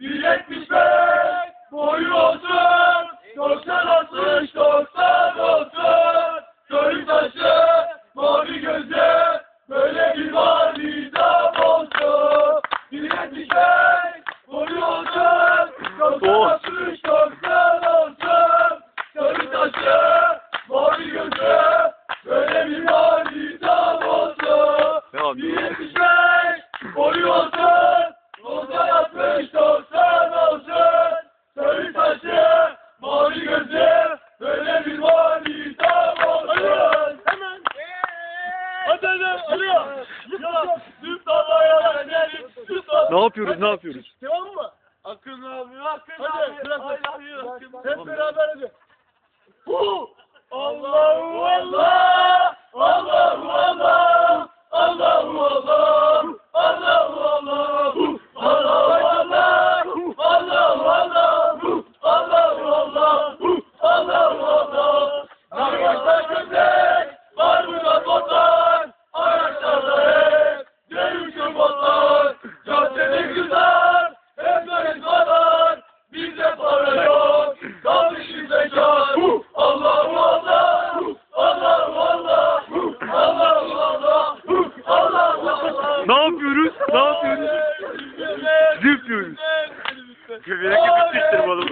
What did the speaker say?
Yetmiş beş boyu olsun, doksan altmış doksan. 75 boyu olsun. Nurdan 60 90 olsun. Sarı saçı, mavi gözü, böyle bir mani tam olsun. Hemen. Hadi hadi hadi. Ya süt havaya gelip süt Ne yapıyoruz ne yapıyoruz? Devam mı? Akın abi, Akın abi. Hadi, hep beraber hadi. Allahu Allah. Ne yapıyoruz? Ne yapıyoruz? Zıplıyoruz. Göbeğe kapatıştırmalım.